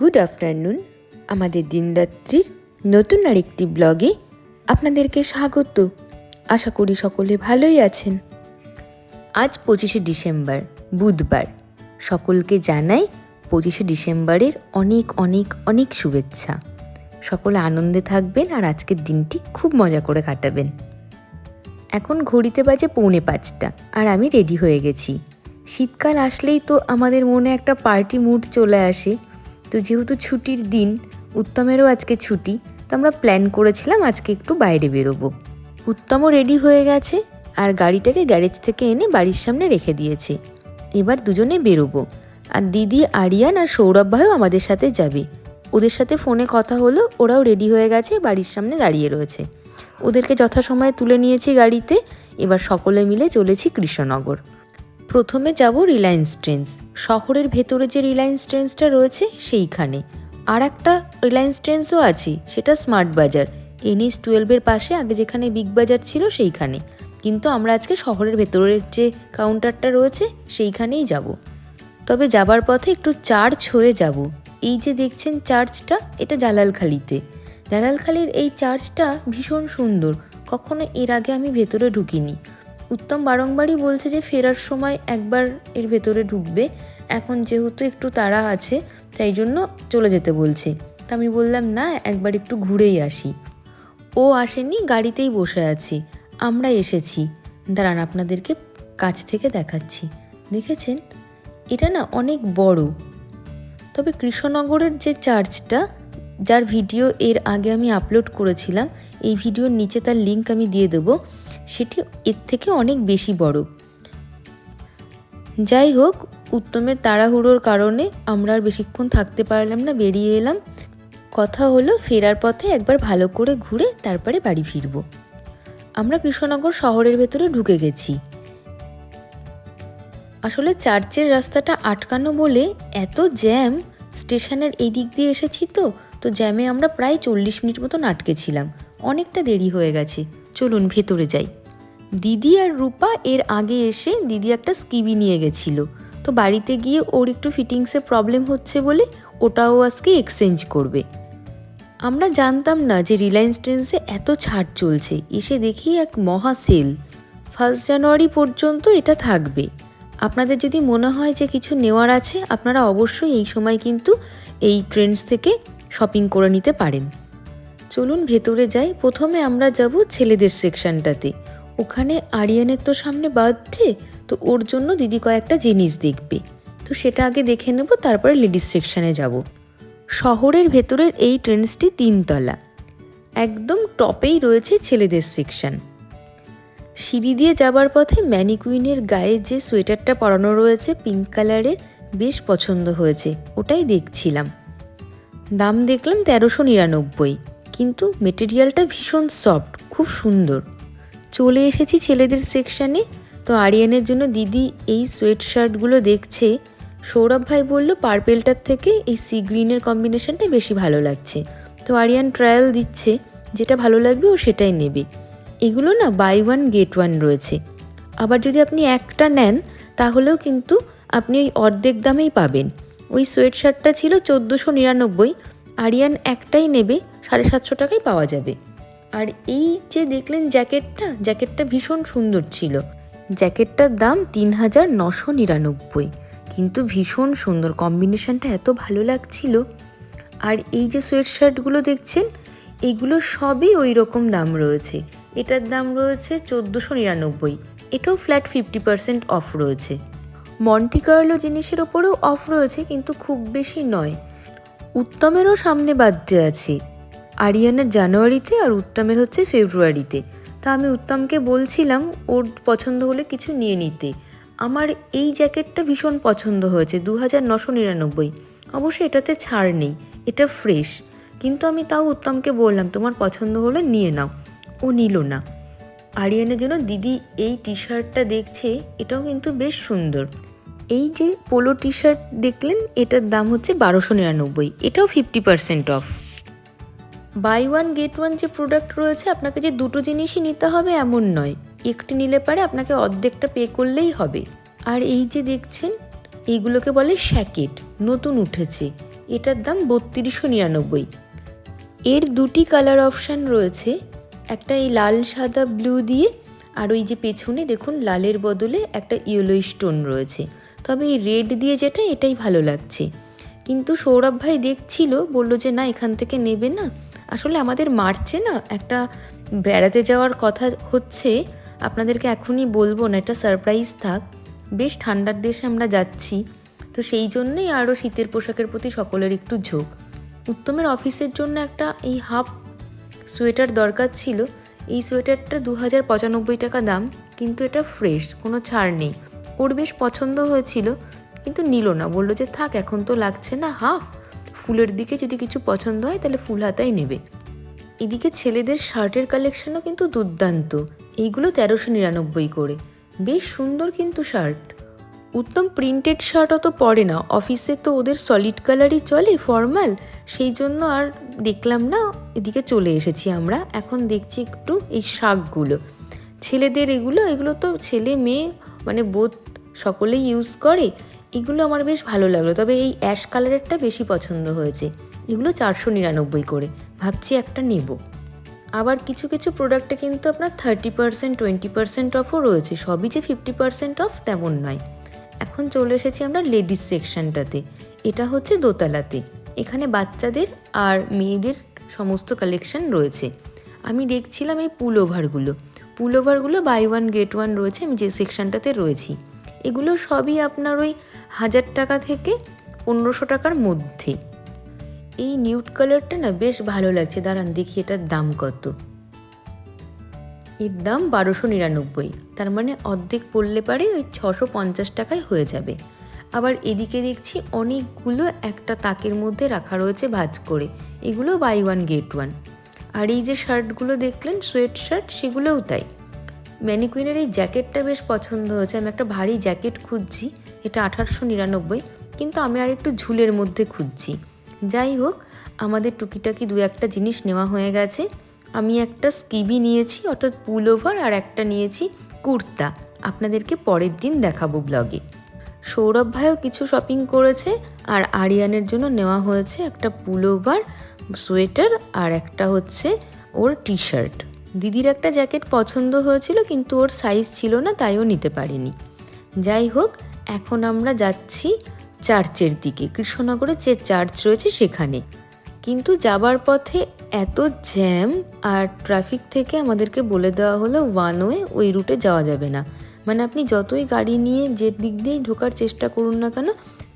Good afternoon. আমাদের দিনরাত্রির নতুন আরেকটি ব্লগে আপনাদেরকে স্বাগত। আশা করি সকলে ভালোই আছেন। আজ পঁচিশে ডিসেম্বর, বুধবার। সকলকে জানাই পঁচিশে ডিসেম্বরের অনেক অনেক অনেক শুভেচ্ছা। সকলে আনন্দে থাকবেন আর আজকের দিনটি খুব মজা করে কাটাবেন। এখন ঘড়িতে বাজে পৌনে পাঁচটা আর আমি রেডি হয়ে গেছি। শীতকাল আসলেই তো আমাদের মনে একটা পার্টি মুড চলে আসে। তো যেহেতু ছুটির দিন, উত্তমেরও আজকে ছুটি, তো আমরা প্ল্যান করেছিলাম আজকে একটু বাইরে বেরোবো। উত্তমও রেডি হয়ে গেছে আর গাড়িটাকে গ্যারেজ থেকে এনে বাড়ির সামনে রেখে দিয়েছে। এবার দুজনে বেরোবো। আর দিদি, আরিয়ান আর সৌরভ ভাইও আমাদের সাথে যাবে। ওদের সাথে ফোনে কথা হলো, ওরাও রেডি হয়ে গেছে, বাড়ির সামনে দাঁড়িয়ে রয়েছে। ওদেরকে যথাসময়ে তুলে নিয়েছি গাড়িতে। এবার সকলে মিলে চলেছি কৃষ্ণনগর। প্রথমে যাব রিলায়েন্স ট্রেন্ডস শহরের ভেতরে যে রিলায়েন্স ট্রেন্সটা রয়েছে, সেইখানে। আর একটা রিলায়েন্স ট্রেন্সও আছে, সেটা স্মার্ট বাজার এনএস টুয়েলভের পাশে, আগে যেখানে বিগ বাজার ছিল, সেইখানে। কিন্তু আমরা আজকে শহরের ভেতরের যে কাউন্টারটা রয়েছে, সেইখানেই যাব। তবে যাবার পথে একটু চার্চ হয়ে যাব। এই যে দেখছেন চার্চটা এটা জালালখালিতে জালালখালির এই চার্চটা ভীষণ সুন্দর। কখনো এর আগে আমি ভেতরে ঢুকিনি। উত্তম বারংবারই বলছে যে ফেরার সময় একবার এর ভেতরে ঢুকবে। এখন যেহেতু একটু তাড়া আছে, তাই জন্য চলে যেতে বলছে। তা আমি বললাম, না, একবার একটু ঘুরেই আসি। ও আসেনি, গাড়িতেই বসে আছি। আমরা এসেছি। দাঁড়ান, আপনাদেরকে কাছ থেকে দেখাচ্ছি। দেখেছেন? এটা না অনেক বড়। তবে কৃষ্ণনগরের যে চার্চটা যার ভিডিও এর আগে আমি আপলোড করেছিলাম, এই ভিডিওর নিচে তার লিঙ্ক আমি দিয়ে দেবো। সেটি এর থেকে অনেক বেশি বড়। যাই হোক উত্তমের তাড়াহুড়োর কারণে আমরা আর বেশিক্ষণ থাকতে পারলাম না, বেরিয়ে এলাম। কথা হলো, ফেরার পথে একবার ভালো করে ঘুরে তারপরে বাড়ি ফিরব। আমরা কৃষ্ণনগর শহরের ভেতরে ঢুকে গেছি। আসলে চার্চের রাস্তাটা আটকানো বলে এত জ্যাম, স্টেশনের এই দিক দিয়ে এসেছি তো তো জ্যামে আমরা প্রায় চল্লিশ মিনিট মতন আটকেছিলাম অনেকটা দেরি হয়ে গেছে। চলুন ভেতরে যাই। দিদি আর রূপা এর আগে এসে দিদি একটা স্কিবি নিয়ে গেছিল। তো বাড়িতে গিয়ে ওর একটু ফিটিংসে প্রবলেম হচ্ছে বলে ওটাও আজকে এক্সচেঞ্জ করবে। আমরা জানতাম না যে রিলায়েন্স ট্রেন্ডসে এত ছাড় চলছে। এসে দেখি এক মহা সেল। ফার্স্ট জানুয়ারি পর্যন্ত এটা থাকবে। আপনাদের যদি মনে হয় যে কিছু নেওয়ার আছে, আপনারা অবশ্যই এই সময় কিন্তু এই ট্রেন্ডস থেকে শপিং করে নিতে পারেন। চলুন ভেতরে যাই। প্রথমে আমরা যাব ছেলেদের সেকশনটাতে। ওখানে আরিয়ানের তো সামনে বার্থডে, তো ওর জন্য দিদি কয়েকটা জিনিস দেখবে। তো সেটা আগে দেখে নেব, তারপরে লেডিস সেকশনে যাব। শহরের ভেতরের এই ট্রেন্সটি তিনতলা। একদম টপেই রয়েছে ছেলেদের সেকশন। সিঁড়ি দিয়ে যাবার পথে ম্যানিকুইনের গায়ে যে সোয়েটারটা পরানো রয়েছে, পিঙ্ক কালারের, বেশ পছন্দ হয়েছে। ওটাই দেখছিলাম। দাম দেখলাম তেরোশো নিরানব্বই। কিন্তু মেটেরিয়ালটা ভীষণ সফট, খুব সুন্দর। চলে এসেছি ছেলেদের সেকশানে, তো আরিয়ানের জন্য দিদি এই সোয়েট শার্টগুলো দেখছে। সৌরভ ভাই বলল, পার্পেলটার থেকে এই সি গ্রিনের কম্বিনেশনটা বেশি ভালো লাগছে। তো আরিয়ান ট্রায়াল দিচ্ছে, যেটা ভালো লাগবে ও সেটাই নেবে। এগুলো না বাই ওয়ান গেট ওয়ান রয়েছে। আবার যদি আপনি একটা নেন, তাহলেও কিন্তু আপনি ওই অর্ধেক দামেই পাবেন। ওই সোয়েট শার্টটা ছিল চোদ্দোশো নিরানব্বই, আরিয়ান একটাই নেবে, সাড়ে সাতশো টাকায় পাওয়া যাবে। আর এই যে দেখলেন জ্যাকেটটা জ্যাকেটটা ভীষণ সুন্দর ছিল। জ্যাকেটটার দাম তিন হাজার নশো নিরানব্বই, কিন্তু ভীষণ সুন্দর, কম্বিনেশনটা এত ভালো লাগছিল। আর এই যে সোয়েট শার্টগুলো দেখছেন, এগুলো সবই ওই রকম দাম রয়েছে। এটার দাম রয়েছে চোদ্দোশো নিরানব্বই, এটাও ফ্ল্যাট ফিফটি পার্সেন্ট অফ রয়েছে। মন্টি কার্লো জিনিসের ওপরেও অফ রয়েছে, কিন্তু খুব বেশি নয়। উত্তমেরও সামনে বার্থডে আছে। আরিয়ানের জানুয়ারিতে আর উত্তমের হচ্ছে ফেব্রুয়ারিতে। তা আমি উত্তমকে বলছিলাম, ওর পছন্দ হলে কিছু নিয়ে নিতে। আমার এই জ্যাকেটটা ভীষণ পছন্দ হয়েছে দু হাজার নশো নিরানব্বই। অবশ্যই এটাতে ছাড় নেই, এটা ফ্রেশ। কিন্তু আমি তাও উত্তমকে বললাম, তোমার পছন্দ হলে নিয়ে নাও। ও নিল না। আরিয়ানের জন্য দিদি এই টি শার্টটা দেখছে এটাও কিন্তু বেশ সুন্দর। এই যে পোলো টি শার্ট দেখলেন এটার দাম হচ্ছে বারোশো নিরানব্বই এটাও fifty percent off buy one get one যে প্রোডাক্ট রয়েছে আপনাকে যে দুটো জিনিসই নিতে হবে এমন নয় একটি নিলে পারে আপনাকে অর্ধেকটা পে করলেই হবে। আর এই যে দেখছেন এইগুলোকে বলে শ্যাকেট নতুন উঠেছে এটার দাম বত্রিশশো নিরানব্বই। এর দুটি কালার অপশান রয়েছে একটা এই লাল, সাদা ব্লু দিয়ে আর ওই যে পেছনে দেখুন লালের বদলে একটা ইয়েলো স্টোন রয়েছে। তবে এই রেড দিয়ে যেটা, এটাই ভালো লাগছে। কিন্তু সৌরভ ভাই দেখছিল, বলল যে না, এখান থেকে নেবে না। আসলে আমাদের মার্চে না, একটা বেড়াতে যাওয়ার কথা হচ্ছে, আপনাদেরকে এখনই বলব না, এটা সারপ্রাইজ থাক। বেশ ঠান্ডার দেশে আমরা যাচ্ছি, তো সেই জন্যেই আরও শীতের পোশাকের প্রতি সকলের একটু ঝোঁক। উত্তমের অফিসের জন্য একটা এই হাফ সোয়েটার দরকার ছিল। এই সোয়েটারটা দু হাজার পঁচানব্বই টাকা দাম, কিন্তু এটা ফ্রেশ, কোনো ছাড় নেই। ওর বেশ পছন্দ হয়েছিল, কিন্তু নিল না। বলল যে, থাক, এখন তো লাগছে না হাফ ফুলের দিকে যদি কিছু পছন্দ হয়, তাহলে ফুল হাতাই নেবে। এদিকে ছেলেদের শার্টের কালেকশনও কিন্তু দুর্দান্ত। এইগুলো তেরোশো নিরানব্বই করে। বেশ সুন্দর কিন্তু শার্ট। উত্তম প্রিন্টেড শার্ট অত পরে না। অফিসে তো ওদের সলিড কালারই চলে, ফর্মাল। সেই জন্য আর দেখলাম না এদিকে চলে এসেছি আমরা। এখন দেখছি একটু এই শাকগুলো। ছেলেদের এগুলো এগুলো তো ছেলে, মেয়ে মানে বোধ সকলেই ইউজ করে। এগুলো আমার বেশ ভালো লাগল। তবে এই অ্যাশ কালারেরটা বেশি পছন্দ হয়েছে। এগুলো চারশো নিরানব্বই করে। ভাবছি একটা নেব। আবার কিছু কিছু প্রোডাক্টে কিন্তু আপনার থার্টি পার্সেন্ট টোয়েন্টি পার্সেন্ট অফও রয়েছে। সবই যে ফিফটি পার্সেন্ট অফ তেমন নয়। এখন চলে এসেছি আমরা লেডিস সেকশনটাতে এটা হচ্ছে দোতলাতে। এখানে বাচ্চাদের আর মেয়েদের সমস্ত কালেকশন রয়েছে। আমি দেখছিলাম এই পুল ওভারগুলো পুল ওভারগুলো বাই ওয়ান গেট ওয়ান রয়েছে, আমি যে সেকশনটাতে রয়েছি। এগুলো সবই আপনার ওই হাজার টাকা থেকে পনেরোশো টাকার মধ্যে। এই নিউট কালারটা না বেশ ভালো লাগছে। দাঁড়ান, দেখি এটার দাম কত। এর দাম বারোশো নিরানব্বই। তার মানে অর্ধেক পড়লে পারে ওই ছশো পঞ্চাশ টাকায় হয়ে যাবে। আবার এদিকে দেখছি অনেকগুলো একটা তাকের মধ্যে রাখা রয়েছে ভাজ করে। এগুলো বাই ওয়ান গেট ওয়ান আর এই যে শার্টগুলো দেখলেন সোয়েট শার্ট সেগুলোও তাই। ম্যানিকুইনের এই জ্যাকেটটা বেশ পছন্দ হয়েছে। আমি একটা ভারী জ্যাকেট খুঁজছি, এটা আঠারোশো নিরানব্বই, কিন্তু আমি আর একটু ঝুলের মধ্যে খুঁজছি। যাই হোক, আমাদের টুকিটাকি দু একটা জিনিস নেওয়া হয়ে গেছে। আমি একটা স্কিবি নিয়েছি, অর্থাৎ পুল ওভার আর একটা নিয়েছি কুর্তা। আপনাদেরকে পরের দিন দেখাবো ব্লগে সৌরভ ভাইও কিছু শপিং করেছে আর আরিয়ানের জন্য নেওয়া হয়েছে একটা পুল ওভার সোয়েটার আর একটা হচ্ছে ওর টি শার্ট দিদির একটা জ্যাকেট পছন্দ হয়েছিল কিন্তু ওর সাইজ ছিল না তাইও নিতে পারিনি। যাই হোক, এখন আমরা যাচ্ছি চার্চের দিকে। কৃষ্ণনগরে যে চার্চ রয়েছে সেখানে। কিন্তু যাবার পথে এত জ্যাম আর ট্রাফিক থেকে আমাদেরকে বলে দেওয়া হলো ওয়ান ওয়ে ওই রুটে যাওয়া যাবে না। মানে আপনি যতই গাড়ি নিয়ে যে দিক দিয়েই ঢোকার চেষ্টা করুন না কেন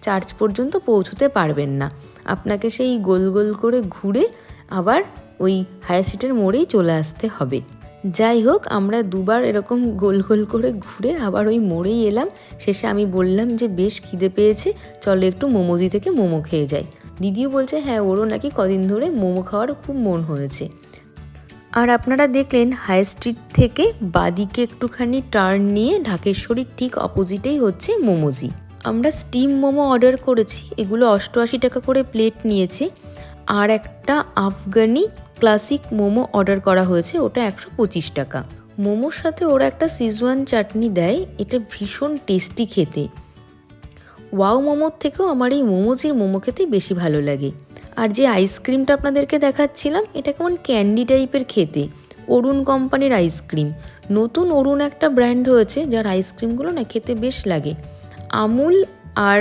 চার্চ পর্যন্ত পৌঁছতে পারবেন না। আপনাকে সেই গোল গোল করে ঘুরে আবার ওই হায়ার সিটের মোড়েই চলে আসতে হবে। যাই হোক, আমরা দুবার এরকম গোল গোল করে ঘুরে আবার ওই মোড়েই এলাম। শেষে আমি বললাম যে, বেশ খিদে পেয়েছে, চলো একটু মোমোজি থেকে মোমো খেয়ে যাই। দিদিও বলছে হ্যাঁ ওরও নাকি কদিন ধরে মোমো খাওয়ার খুব মন হয়েছে। আর আপনারা দেখলেন হাই স্ট্রিট থেকে বাদিকে একটুখানি টার্ন নিয়ে ঢাকেশ্বরীর ঠিক অপোজিটেই হচ্ছে মোমোজি। আমরা স্টিম মোমো অর্ডার করেছি, এগুলো অষ্টআশি টাকা করে প্লেট নিয়েছে, আর একটা আফগানি ক্লাসিক মোমো অর্ডার করা হয়েছে, ওটা একশো পঁচিশ টাকা। মোমোর সাথে ওরা একটা সিজওয়ান চাটনি দেয়, এটা ভীষণ টেস্টি খেতে। ওয়াও মোমোর থেকেও আমার এই মোমোজির মোমো খেতে বেশি ভালো লাগে। আর যে আইসক্রিমটা আপনাদেরকে দেখাচ্ছিলাম, এটা কেমন ক্যান্ডি টাইপের খেতে। অরুণ কোম্পানির আইসক্রিম নতুন অরুণ একটা ব্র্যান্ড হয়েছে, যার আইসক্রিমগুলো না খেতে বেশ লাগে। আমুল আর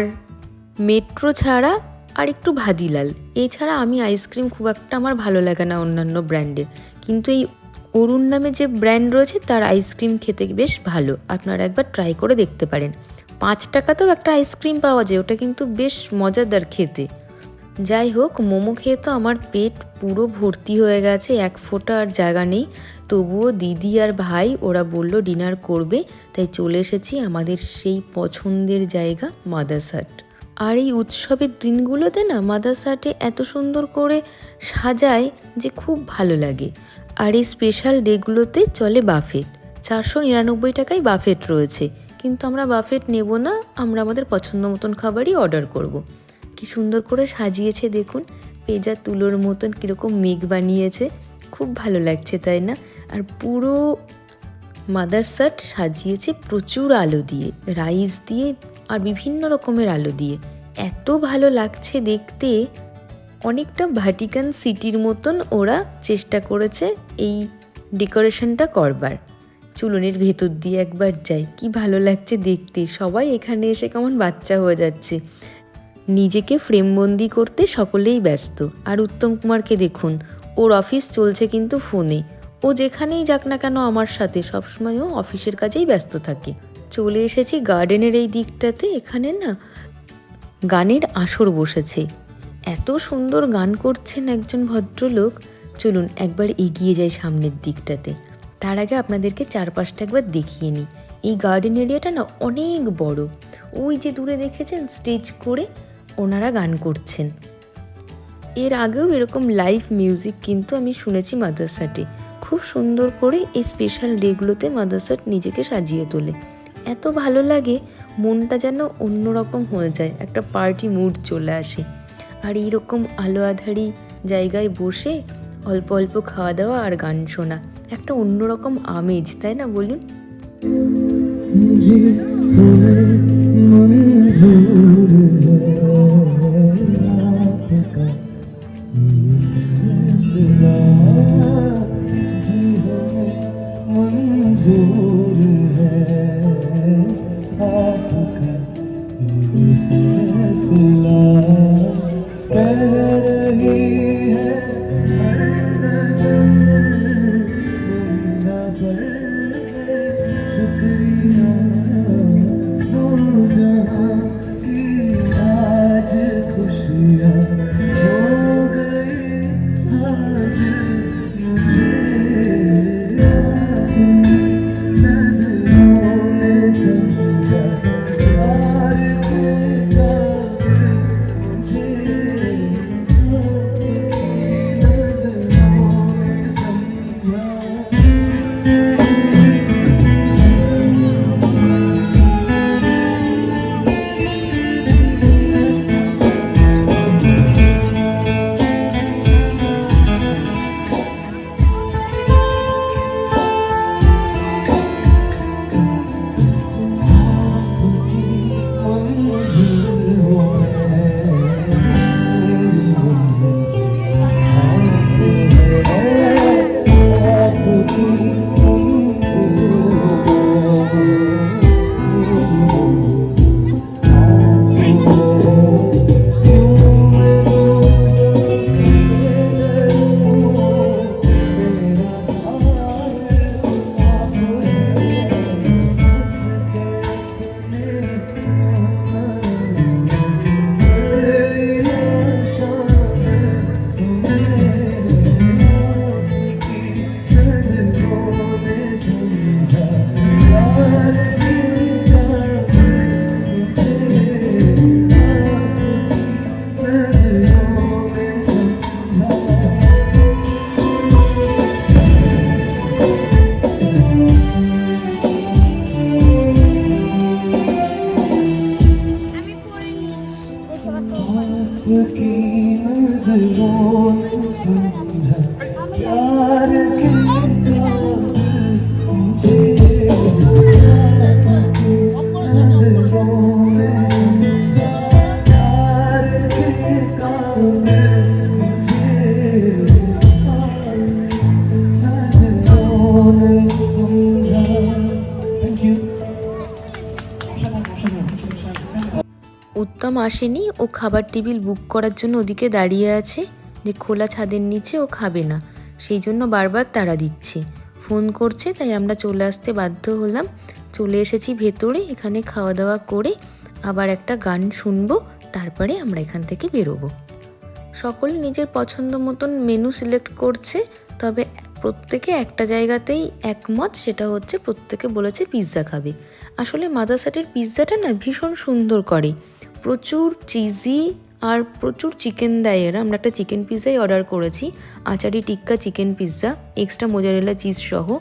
মেট্রো ছাড়া আর একটু ভাদিলাল এছাড়া আমি আইসক্রিম খুব একটা আমার ভালো লাগে না অন্যান্য ব্র্যান্ডের কিন্তু এই অরুণ নামে যে ব্র্যান্ড রয়েছে, তার আইসক্রিম খেতে বেশ ভালো। আপনারা একবার ট্রাই করে দেখতে পারেন। পাঁচ টাকাতেও একটা আইসক্রিম পাওয়া যায়, ওটা কিন্তু বেশ মজাদার খেতে। যাই হোক, মোমো খেয়ে তো আমার পেট পুরো ভর্তি হয়ে গেছে, এক ফোঁটা আর জায়গা নেই। তবুও দিদি আর ভাই, ওরা বলল ডিনার করবে, তাই চলে এসেছি আমাদের সেই পছন্দের জায়গা মাদারসাট আর এই উৎসবের দিনগুলোতে না মাদারসাটে এত সুন্দর করে সাজায় যে খুব ভালো লাগে। আর এই স্পেশাল ডেগুলোতে চলে বাফেট। চারশো নিরানব্বই টাকায় বাফেট রয়েছে। কিন্তু আমরা বাফেট নেব না, আমরা আমাদের পছন্দ মতন খাবারই অর্ডার করব। কি সুন্দর করে সাজিয়েছে দেখুন। পেজা তুলোর মতন কীরকম মেঘ বানিয়েছে। খুব ভালো লাগছে, তাই না? আর পুরো মাদারসাট সাজিয়েছে প্রচুর আলো দিয়ে, রাইস দিয়ে আর বিভিন্ন রকমের আলো দিয়ে। এত ভালো লাগছে দেখতে। অনেকটা ভাটিকান সিটির মতন ওরা চেষ্টা করেছে এই ডেকোরেশনটা করবার। চুলনের ভেতর দিয়ে একবার যাই। কি ভালো লাগছে দেখতে। সবাই এখানে এসে কেমন বাচ্চা হয়ে যাচ্ছে। নিজেকে ফ্রেমবন্দি করতে সকলেই ব্যস্ত। আর উত্তম কুমারকে দেখুন, ওর অফিস চলছে কিন্তু ফোনে। ও যেখানেই যাক না কেন আমার সাথে, সবসময় অফিসের কাজেই ব্যস্ত থাকে। চলে এসেছি গার্ডেনের এই দিকটাতে, এখানে না গানের আসর বসেছে। এত সুন্দর গান করছেন একজন ভদ্রলোক। চলুন একবার এগিয়ে যাই সামনের দিকটাতে। তার আগে আপনাদেরকে চারপাশটা একবার দেখিয়ে নিই। এই গার্ডেন এরিয়াটা না অনেক বড়। ওই যে দূরে দেখেছেন, স্টেজ করে ওনারা গান করছেন। এর আগেও এরকম লাইভ মিউজিক কিন্তু আমি শুনেছি মাদ্রাসাটে খুব সুন্দর করে এই স্পেশাল ডেগুলোতে মাদ্রাসাট নিজেকে সাজিয়ে তোলে। এত ভালো লাগে, মনটা যেন অন্যরকম হয়ে যায়, একটা পার্টি মুড চলে আসে। আর এইরকম আলো আধারি জায়গায় বসে অল্প অল্প খাওয়া দাওয়া আর গান শোনা, একটা অন্যরকম আমেজ, তাই না বলুন? উত্তম আসেনি ও খাবার টেবিল বুক করার জন্য ওদিকে দাঁড়িয়ে আছে। যে খোলা ছাদের নিচে ও খাবে না। সেই জন্য বারবার তাড়া দিচ্ছে। ফোন করছে, তাই আমরা চলে আসতে বাধ্য হলাম। চলে এসেছি ভেতরে, এখানে খাওয়া দাওয়া করে আবার একটা গান শুনব, তারপরে আমরা এখান থেকে বেরোবো। সকলে নিজের পছন্দ মতন মেনু সিলেক্ট করছে, তবে প্রত্যেকে একটা জায়গাতেই একমত, সেটা হচ্ছে প্রত্যেকে বলেছে পিৎজা খাবে। আসলে মাদাসাটের পিৎজাটা না ভীষণ সুন্দর করে। প্রচুর চিজি আর প্রচুর চিকেন দেয় এরা। আমরা একটা চিকেন পিৎজাই অর্ডার করেছি, achari tikka chicken pizza extra mozzarella cheese সহ।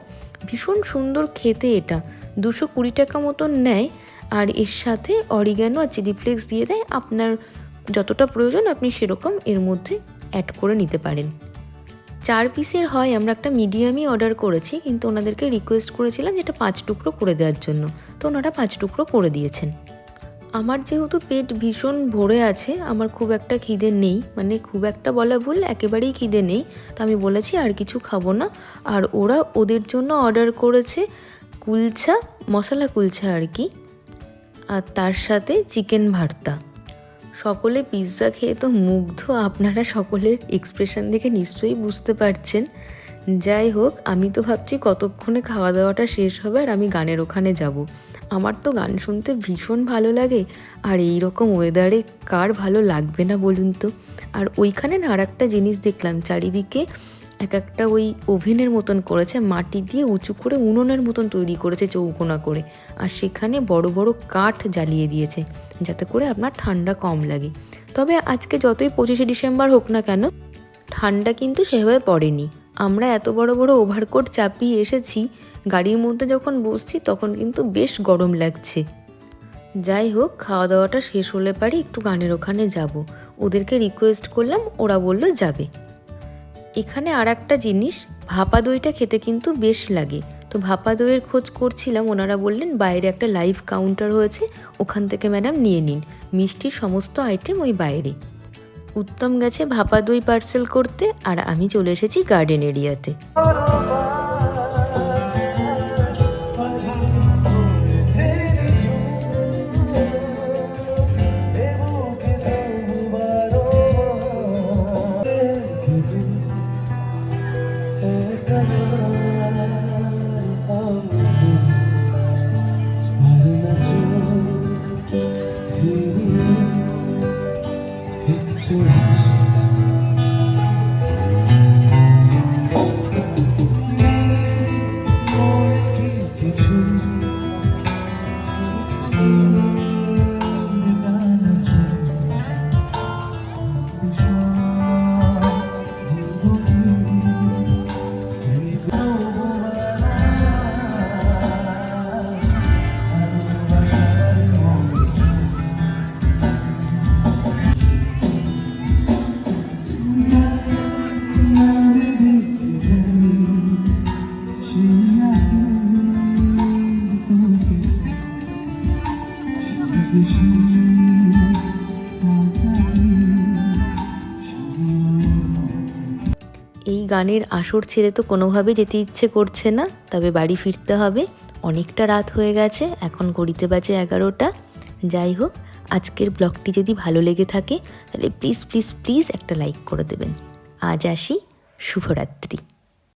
ভীষণ সুন্দর খেতে এটা। দুশো কুড়ি টাকা মতন নেয়, আর এর সাথে অরিগ্যানো আর চিলি ফ্লেক্স দিয়ে দেয়। আপনার যতটা প্রয়োজন আপনি সেরকম এর মধ্যে অ্যাড করে নিতে পারেন। চার পিসের হয়, আমরা একটা মিডিয়ামই অর্ডার করেছি, কিন্তু ওনাদেরকে রিকোয়েস্ট করেছিলাম যেটা পাঁচ টুকরো করে দেওয়ার জন্য। তো ওনারা পাঁচ টুকরো করে দিয়েছেন। আমার যেহেতু পেট ভীষণ ভরে আছে, আমার খুব একটা খিদে নেই মানে খুব একটা বলা ভুল, একেবারেই খিদে নেই। তো আমি বলেছি, আর কিছু খাব না। আর ওরা ওদের জন্য অর্ডার করেছে কুলচা মশলা কুলচা আর কি, আর তার সাথে চিকেন ভর্তা। সকলে পিৎজা খেয়ে তো মুগ্ধ। আপনারা সকলের এক্সপ্রেশন দেখে নিশ্চয়ই বুঝতে পারছেন। যাই হোক, আমি তো ভাবছি কতক্ষণে খাওয়া দাওয়াটা শেষ হবে আর আমি গানের ওখানে যাব। আমার তো গান শুনতে ভীষণ ভালো লাগে। আর এই রকম ওয়েদারে কার ভালো লাগবে না বলুন তো? আর ওইখানে না আর একটা জিনিস দেখলাম চারিদিকে এক একটা ওই ওভেনের মতন করেছে, মাটি দিয়ে উঁচু করে উনুনের মতন তৈরি করেছে চৌকোনা করে। আর সেখানে বড় বড় কাঠ জ্বালিয়ে দিয়েছে, যাতে করে আপনার ঠান্ডা কম লাগে। তবে আজকে যতই পঁচিশে ডিসেম্বর হোক না কেন, ঠান্ডা কিন্তু সেভাবে পড়েনি। আমরা এত বড় বড় ওভারকোট চাপিয়ে এসেছি, গাড়ির মধ্যে যখন বসছি তখন কিন্তু বেশ গরম লাগছে। যাই হোক খাওয়া দাওয়াটা শেষ হলে পারি একটু গানের ওখানে যাব। ওদেরকে রিকোয়েস্ট করলাম, ওরা বলল যাবে। এখানে আর একটা জিনিস, ভাপা দইটা খেতে কিন্তু বেশ লাগে। তো ভাপা দইয়ের খোঁজ করছিলাম, ওনারা বললেন বাইরে একটা লাইভ কাউন্টার হয়েছে, ওখান থেকে ম্যাডাম নিয়ে নিন। মিষ্টির সমস্ত আইটেম ওই বাইরে। উত্তম গেছে ভাপা দই পার্সেল করতে, আর আমি চলে এসেছি গার্ডেন এরিয়াতে গানের আসর ছেড়ে তো কোনোভাবে যেতে ইচ্ছে করছে না, তবে বাড়ি ফিরতে হবে। অনেকটা রাত হয়ে গেছে, এখন ঘড়িতে বাজে এগারোটা। যাই হোক, আজকের ব্লগটি যদি ভালো লেগে থাকে, তাহলে প্লিজ প্লিজ প্লিজ একটা লাইক করে দেবেন। আজ আসি, শুভরাত্রি।